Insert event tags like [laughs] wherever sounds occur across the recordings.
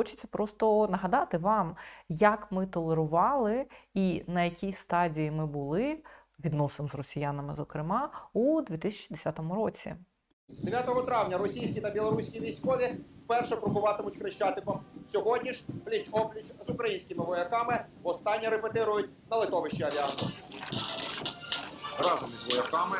хочеться просто нагадати вам, як ми толерували і на якій стадії ми були відносин з росіянами, зокрема, у 2010 році. 9 травня російські та білоруські військові вперше крокуватимуть хрещатиком. Сьогодні ж пліч опліч з українськими вояками востаннє репетирують на литовищі авіанти. Разом із вояками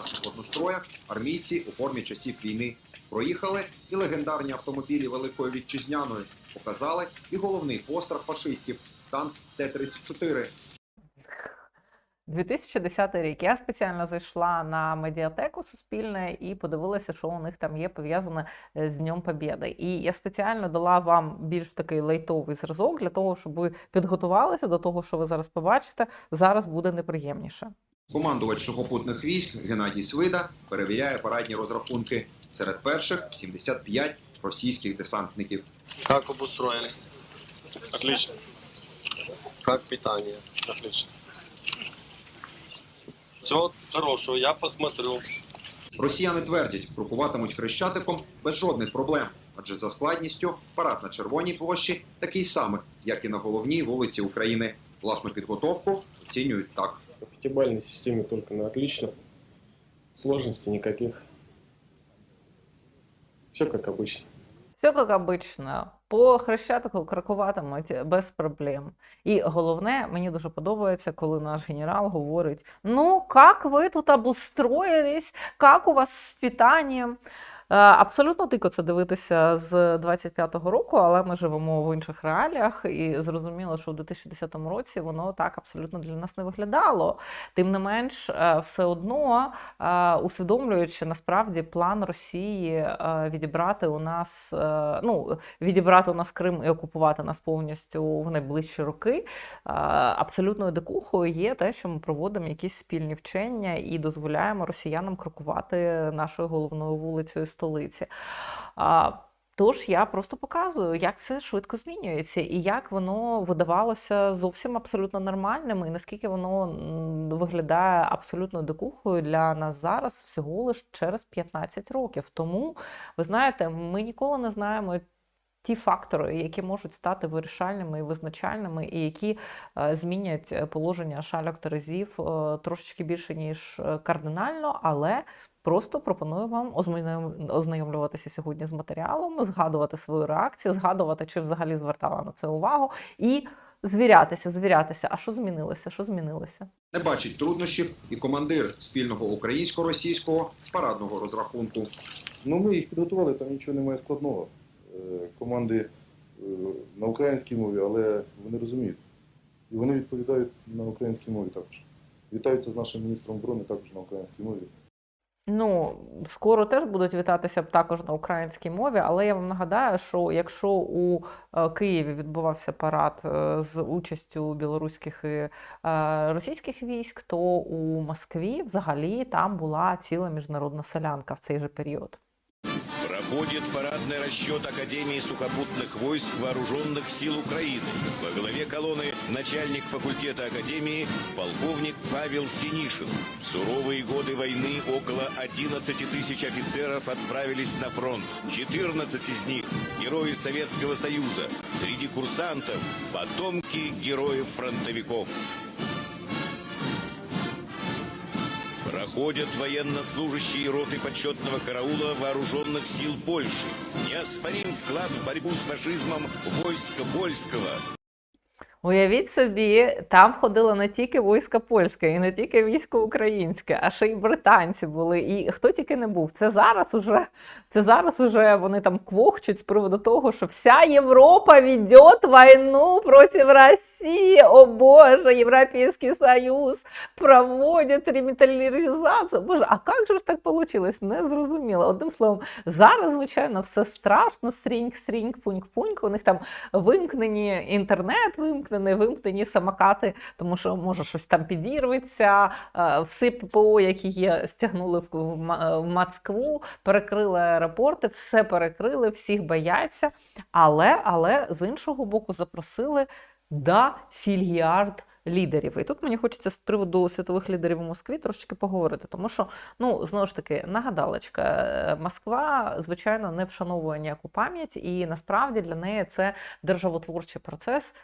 сучасних одностроях армійці у формі часів війни проїхали і легендарні автомобілі Великої Вітчизняної показали і головний пострах фашистів танк Т-34. 2010 рік я спеціально зайшла на медіатеку Суспільне і подивилася, що у них там є пов'язане е, з Днем Побєди. І я спеціально дала вам більш такий лайтовий зразок для того, щоб ви підготувалися до того, що ви зараз побачите. Зараз буде неприємніше. Командувач сухопутних військ Геннадій Свида перевіряє парадні розрахунки. Серед перших 75 російських десантників. Как обустроились? Отлично. Как питание? Отлично. Все хорошего, я посмотрю. Росіяни твердять, крокуватимуть хрещатиком без жодних проблем, адже за складністю парад на червоній площі такий самий, як і на головній вулиці України. Власну підготовку оцінюють так. Пятибалльной системе только на отлично. Сложностей никаких. Все как обычно. Все як обично. По хрещатику крокуватимуть без проблем. І головне, мені дуже подобається, коли наш генерал говорить: ну, як ви тут обустроїлись, як у вас з питанням? Е, Абсолютно дико це дивитися з 25-го року, але ми живемо в інших реаліях, і зрозуміло, що в 2010 році воно так абсолютно для нас не виглядало. Тим не менш, е, все одно е, усвідомлюючи насправді план Росії відібрати у нас, ну відібрати у нас Крим і окупувати нас повністю в найближчі роки. Абсолютною дикухою є те, що ми проводимо якісь спільні вчення і дозволяємо росіянам крокувати нашою головною вулицею столиці. Тож я просто показую, як все швидко змінюється, і як воно видавалося зовсім абсолютно нормальним, і наскільки воно виглядає абсолютно дикухою для нас зараз всього лиш через 15 років. Тому ви знаєте, ми ніколи не знаємо. Ті фактори, які можуть стати вирішальними і визначальними, і які е, змінять положення шальок терезів е, трошечки більше ніж е, кардинально, але Просто пропоную вам ознайомлюватися сьогодні з матеріалом, згадувати свою реакцію, згадувати, чи взагалі звертала на це увагу, і звірятися, звірятися. А що змінилося? Що змінилося? Не бачить труднощів і командир спільного українсько-російського парадного розрахунку. Ну, ми їх підготували, там нічого немає складного. Е, Команди е, на українській мові, але вони розуміють. І вони відповідають на українській мові також. Вітаються з нашим міністром оборони також на українській мові. Ну, скоро теж будуть вітатися також на українській мові, але я вам нагадаю, що якщо у е, Києві відбувався парад е, з участю білоруських і е, російських військ, то у Москві взагалі там була ціла міжнародна солянка в цей же період. Проходит парадный расчет Академии сухопутных войск Вооруженных сил Украины. Во главе колонны начальник факультета Академии полковник Павел Синишин. В суровые годы войны около 11 тысяч офицеров отправились на фронт. 14 из них – герои Советского Союза. Среди курсантов – потомки героев-фронтовиков. Проходят военнослужащие роты почетного караула вооруженных сил Польши. Неоспорим вклад в борьбу с фашизмом войск польского. Уявіть собі, там ходило не тільки військо польське, і не тільки військо українське, а ще й британці були. І хто тільки не був. Це зараз уже, це зараз уже вони там квохчуть з приводу того, що вся Європа веде війну проти Росії. О Боже, Європейський Союз проводить реміталізацію. Боже, а як же ж так вийшло? Не зрозуміло. Одним словом, зараз, звичайно, все страшно. Стріньк, стріньк, пуньк, пуньк. У них там вимкнені інтернет, вимкнений, вимкнені самокати, тому що може щось там підірветься. Е, Всі ППО, які є, стягнули в Москву, перекрили аеропорти, все перекрили, всіх бояться. Але, але з іншого боку, запросили да фільярд лідерів. І тут мені хочеться з приводу світових лідерів у Москві трошечки поговорити, тому що, ну, знову ж таки, нагадалочка, е, Москва, звичайно, не вшановує ніяку пам'ять, і насправді для неї це державотворчий процес.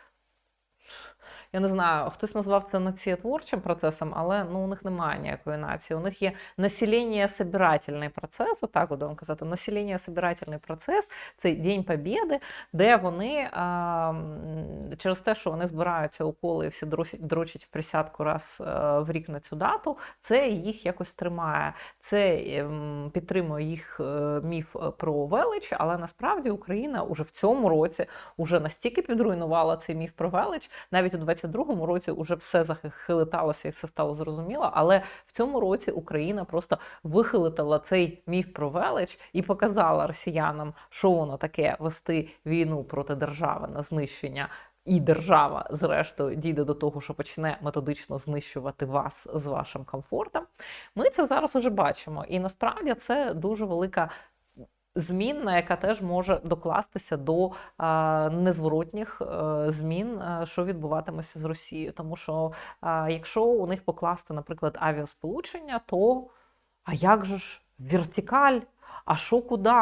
Я не знаю, хтось назвав це націєтворчим процесом, але ну, у них немає ніякої нації. У них є населення собирательний процес, отак будемо казати, населення собирательний процес, це День Побєди, де вони а, через те, що вони збираються у коло і всі дрочать в присядку раз е, в рік на цю дату, це їх якось тримає. Це ем, підтримує їх е, міф е, про велич, але насправді Україна уже в цьому році уже настільки підруйнувала цей міф про велич, навіть у 22-му році уже все захилиталося і все стало зрозуміло. Але в цьому році Україна просто вихилитала цей міф про велич і показала росіянам, що воно таке вести війну проти держави на знищення. І держава, зрештою, дійде до того, що почне методично знищувати вас з вашим комфортом. Ми це зараз уже бачимо. І насправді це дуже велика змінна, яка теж може докластися до незворотніх е, змін, е, що відбуватиметься з Росією. Тому що якщо у них покласти, наприклад, авіасполучення, то а як же ж вертикаль? А що куди?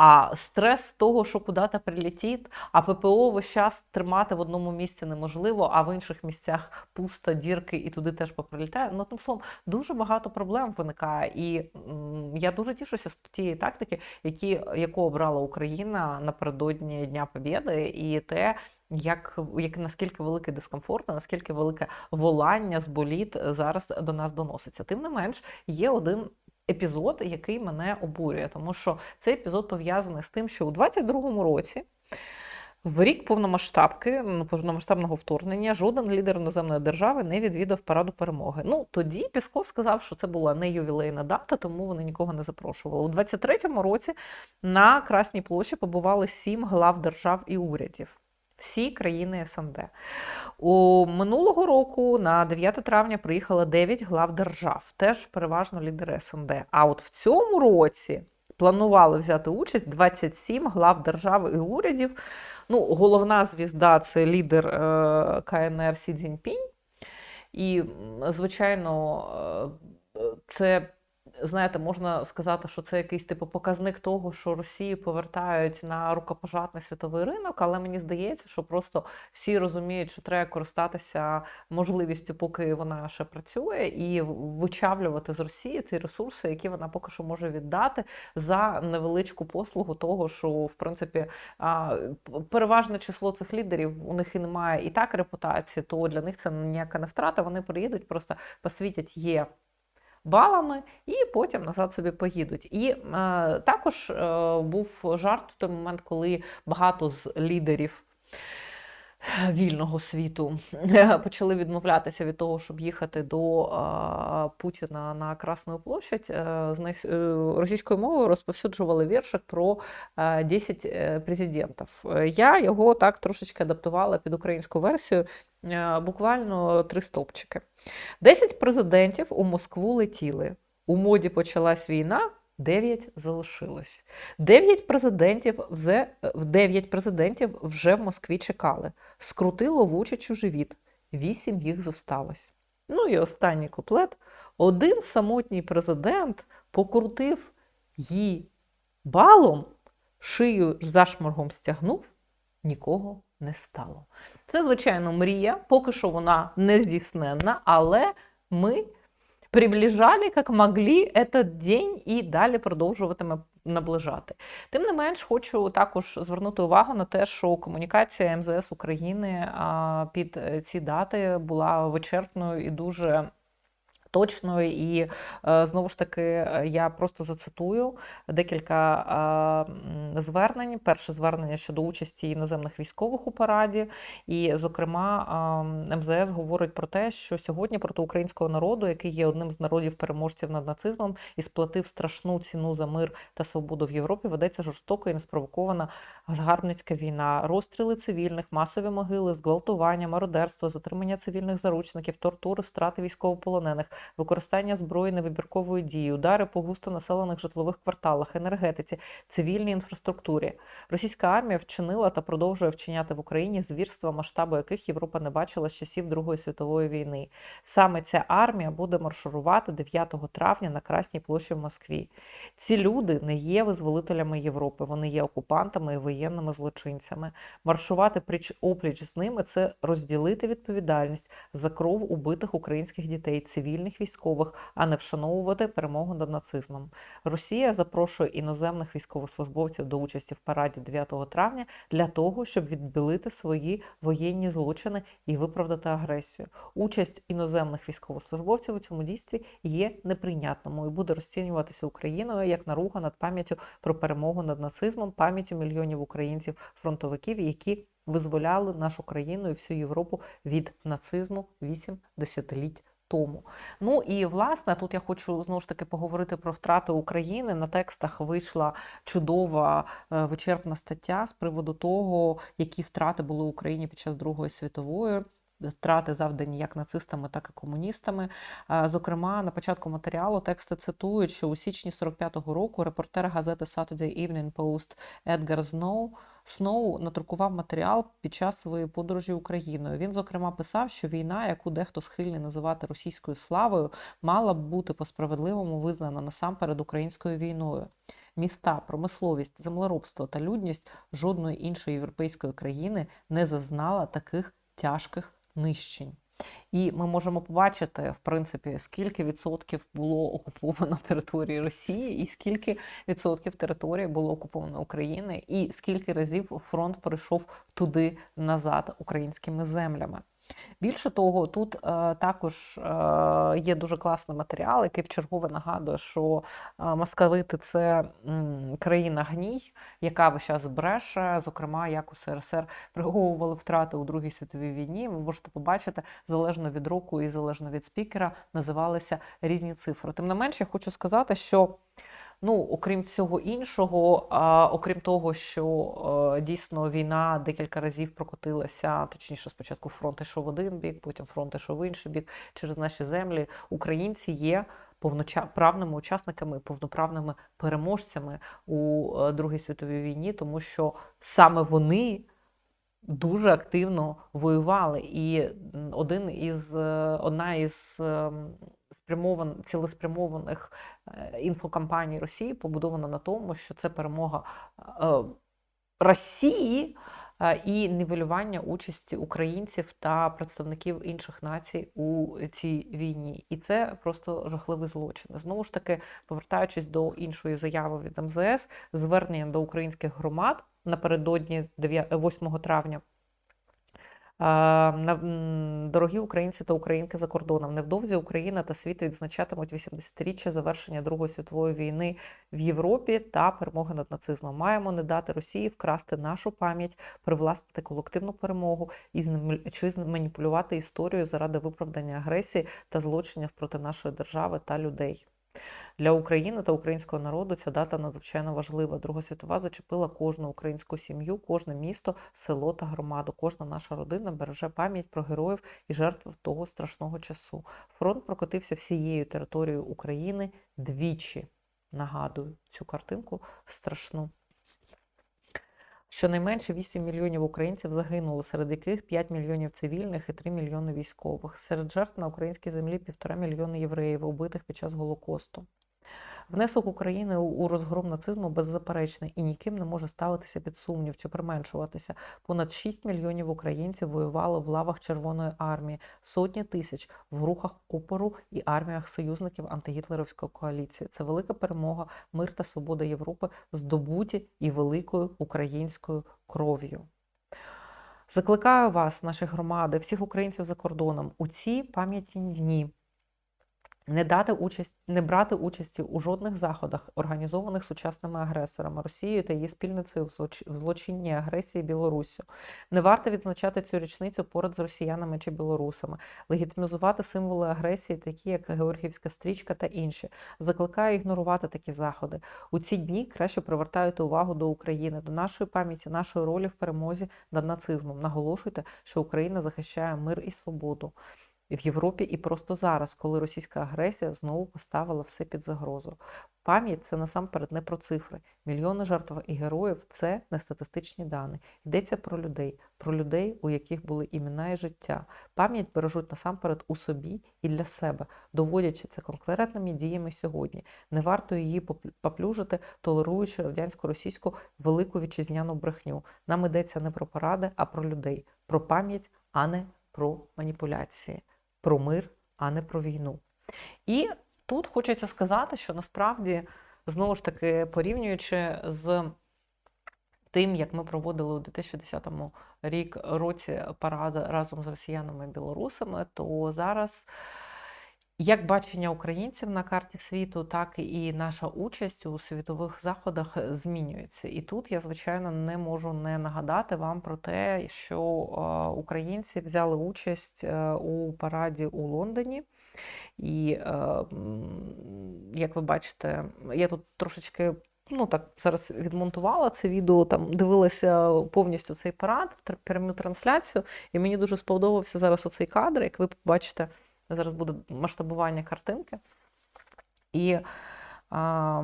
А стрес того, що куди-то прилетить, а ППО весь час тримати в одному місці неможливо, а в інших місцях пусто, дірки, і туди теж поприлітає. Ну, тим словом, дуже багато проблем виникає. І м, я дуже тішуся з тієї тактики, які, яку обрала Україна напередодні Дня Побєди, і те, як, як наскільки великий дискомфорт, наскільки велике волання з боліт зараз до нас доноситься. Тим не менш, є один епізод, який мене обурює, тому що цей епізод пов'язаний з тим, що у 22-му році. В рік повномасштабки, ну, повномасштабного вторгнення, жоден лідер іноземної держави не відвідав параду перемоги. Ну тоді Пісков сказав, що це була не ювілейна дата, тому вони нікого не запрошували. У 23-му році на Красній площі побували сім глав держав і урядів. Всі країни СНД. У минулого року на 9 травня приїхало 9 глав держав, теж переважно лідери СНД. А от в цьому році планували взяти участь 27 глав держав і урядів. Ну, головна звізда це лідер е, КНР Сі Цзіньпінь. І, звичайно, е, це. Знаєте, можна сказати, що це якийсь типу показник того, що Росію повертають на рукопожатний світовий ринок, але мені здається, що просто всі розуміють, що треба користатися можливістю, поки вона ще працює, і вичавлювати з Росії ці ресурси, які вона поки що може віддати за невеличку послугу того, що в принципі переважне число цих лідерів у них і немає і так репутації, то для них це ніяка не втрата. Вони приїдуть, просто посвітять є. Балами і потім назад собі поїдуть. І е, також е, був жарт в той момент, коли багато з лідерів вільного світу [laughs] почали відмовлятися від того, щоб їхати до Путіна на Красну площадь. Е, е, російською мовою розповсюджували віршик про е, 10 е, президентів. Я його так трошечки адаптувала під українську версію, буквально три стовпчики. 10 президентів у Москву летіли. У моді почалась війна. 9 залишилось. 9 президентів вже, 9 президентів вже в Москві чекали. Скрутило Вучичу живіт. 8 їх зосталось. Ну і останній куплет. Один самотній президент покрутив їй балом, шию зашморгом стягнув, нікого не стало. Це, звичайно, мрія, поки що вона не здійсненна, але ми приближали, як могли, этот день і далі продовжуватиме наближати. Тим не менш, хочу також звернути увагу на те, що комунікація МЗС України під е, ці дати була вичерпною і дуже. Точною і е, знову ж таки е, я просто зацитую декілька звернень. Перше звернення щодо участі іноземних військових у параді, і, зокрема, МЗС говорить про те, що сьогодні проти українського народу, який є одним з народів переможців над нацизмом і сплатив страшну ціну за мир та свободу в Європі, ведеться жорстока і неспровокована згарбницька війна, розстріли цивільних, масові могили, зґвалтування, мародерство, затримання цивільних заручників, тортури, страти військовополонених, використання зброї невибіркової дії, удари по густонаселених житлових кварталах, енергетиці, цивільній інфраструктурі. Російська армія вчинила та продовжує вчиняти в Україні звірства, масштабу яких Європа не бачила з часів Другої світової війни. Саме ця армія буде маршурувати 9 травня на Красній площі в Москві. Ці люди не є визволителями Європи, вони є окупантами і воєнними злочинцями. Маршувати пріч опліч з ними це розділити відповідальність за кров убитих українських дітей, цивільних військових, а не вшановувати перемогу над нацизмом. Росія запрошує іноземних військовослужбовців до участі в параді 9 травня для того, щоб відбілити свої воєнні злочини і виправдати агресію. Участь іноземних військовослужбовців у цьому дійстві є неприйнятною і буде розцінюватися Україною як наруга над пам'яттю про перемогу над нацизмом, пам'яттю мільйонів українців, фронтовиків, які визволяли нашу країну і всю Європу від нацизму 8 десятиліть тому. Ну і власне тут я хочу знову ж таки поговорити про втрати України. На текстах вийшла чудова е, вичерпна стаття з приводу того, які втрати були в Україні під час Другої світової. Втрати завдані як нацистами, так і комуністами. Зокрема, на початку матеріалу тексти цитують, що у січні 45-го року репортер газети Saturday Evening Post Едгар Сноу Сноу надрукував матеріал під час своєї подорожі Україною. Він, зокрема, писав, що війна, яку дехто схильний називати російською славою, мала б бути по-справедливому визнана насамперед українською війною. Міста, промисловість, землеробство та людність жодної іншої європейської країни не зазнала таких тяжких нищень. І ми можемо побачити, в принципі, скільки відсотків було окуповано [laughs] території Росії, і скільки відсотків території було окуповано України, і скільки разів фронт прийшов туди назад українськими землями. Більше того, тут е, також е, є дуже класний матеріал, який вчергове нагадує, що е, московити це країна гній, яка весь час бреше, зокрема, як у СРСР приховували втрати у Другій світовій війні. Ви можете побачити, залежно від року і залежно від спікера, називалися різні цифри. Тим не менше, я хочу сказати, що. Ну, окрім всього іншого, а, окрім того, що е, дійсно війна декілька разів прокотилася, точніше, спочатку фронт йшов в один бік, потім фронт йшов в інший бік через наші землі. Українці є повноправними учасниками, повноправними переможцями у е, Другій світовій війні, тому що саме вони дуже активно воювали. І один із е, одна із ем, спрямован цілеспрямованих е, інфокампаній Росії побудована на тому, що це перемога е, Росії е, і нівелювання участі українців та представників інших націй у цій війні. І це просто жахливий злочин. Знову ж таки, повертаючись до іншої заяви від МЗС, звернення до українських громад напередодні 9 8 травня. На- Дорогі українці та українки за кордоном, невдовзі Україна та світ відзначатимуть 80-річчя завершення Другої світової війни в Європі та перемоги над нацизмом. Маємо не дати Росії вкрасти нашу пам'ять, привласнити колективну перемогу і чи зманіпулювати історію заради виправдання агресії та злочинів проти нашої держави та людей. Для України та українського народу ця дата надзвичайно важлива. Друга світова зачепила кожну українську сім'ю, кожне місто, село та громаду. Кожна наша родина береже пам'ять про героїв і жертв того страшного часу. Фронт прокотився всією територією України двічі. Нагадую цю картинку страшну. Щонайменше 8 мільйонів українців загинуло, серед яких 5 мільйонів цивільних і 3 мільйони військових. Серед жертв на українській землі півтора мільйони євреїв, убитих під час Голокосту. Внесок України у розгром нацизму беззаперечний і ніким не може ставитися під сумнів чи применшуватися. Понад 6 мільйонів українців воювали в лавах Червоної армії, сотні тисяч в рухах опору і арміях союзників антигітлерівської коаліції. Це велика перемога, мир та свобода Європи, здобуті і великою українською кров'ю. Закликаю вас, наші громади, всіх українців за кордоном, у ці пам'ятні дні не дати участь, не брати участі у жодних заходах, організованих сучасними агресорами Росією та її спільницею в злоч- в злочинній агресії Білоруссю. Не варто відзначати цю річницю поряд з росіянами чи білорусами, легітимізувати символи агресії, такі як Георгіївська стрічка та інші. Закликаю ігнорувати такі заходи. У ці дні краще привертайте увагу до України, до нашої пам'яті, нашої ролі в перемозі над нацизмом. Наголошуйте, що Україна захищає мир і свободу. В Європі і просто зараз, коли російська агресія знову поставила все під загрозу. Пам'ять це насамперед не про цифри. Мільйони жертв і героїв це не статистичні дані. Йдеться про людей, про людей, у яких були імена і життя. Пам'ять бережуть насамперед у собі і для себе, доводячи це конкретними діями сьогодні. Не варто її поп- поплюжити, толеруючи радянсько-російську велику вітчизняну брехню. Нам йдеться не про поради, а про людей, про пам'ять, а не про маніпуляції, про мир, а не про війну. І тут хочеться сказати, що насправді, знову ж таки, порівнюючи з тим, як ми проводили у 2010 рік році парад разом з росіянами і білорусами, то зараз як бачення українців на карті світу, так і наша участь у світових заходах змінюється. І тут я, звичайно, не можу не нагадати вам про те, що е, українці взяли участь е, у параді у Лондоні. І е, як ви бачите, я тут трошечки. Ну так зараз відмонтувала це відео, там дивилася повністю цей парад, пряму трансляцію, і мені дуже сподобався зараз оцей кадр, як ви побачите, зараз буде масштабування картинки. І а,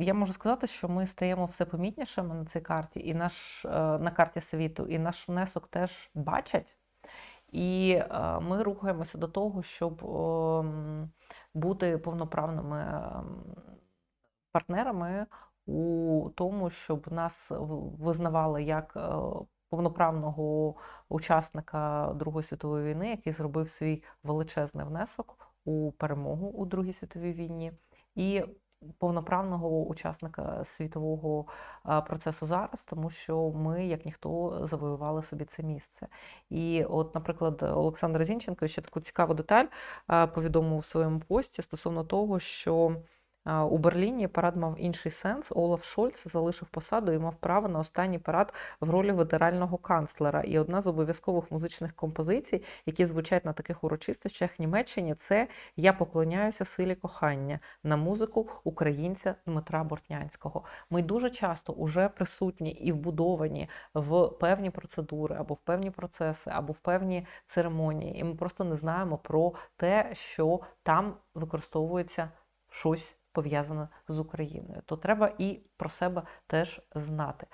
я можу сказати, що ми стаємо все помітнішими на цій карті, і наш е, на карті світу, і наш внесок теж бачать. І е, ми рухаємося до того, щоб ем, бути повноправними ем, партнерами у тому, щоб нас визнавали як е, повноправного учасника Другої світової війни, який зробив свій величезний внесок у перемогу у Другій світовій війні, і повноправного учасника світового процесу зараз, тому що ми, як ніхто, завоювали собі це місце. І от, наприклад, Олександр Зінченко ще таку цікаву деталь повідомив у своєму пості стосовно того, що у Берліні парад мав інший сенс. Олаф Шольц залишив посаду і мав право на останній парад в ролі федерального канцлера. І одна з обов'язкових музичних композицій, які звучать на таких урочистостях в Німеччині, це Я поклоняюся силі кохання на музику українця Дмитра Бортнянського. Ми дуже часто уже присутні і вбудовані в певні процедури, або в певні процеси, або в певні церемонії, і ми просто не знаємо про те, що там використовується щось пов'язане з Україною. То треба і про себе теж знати.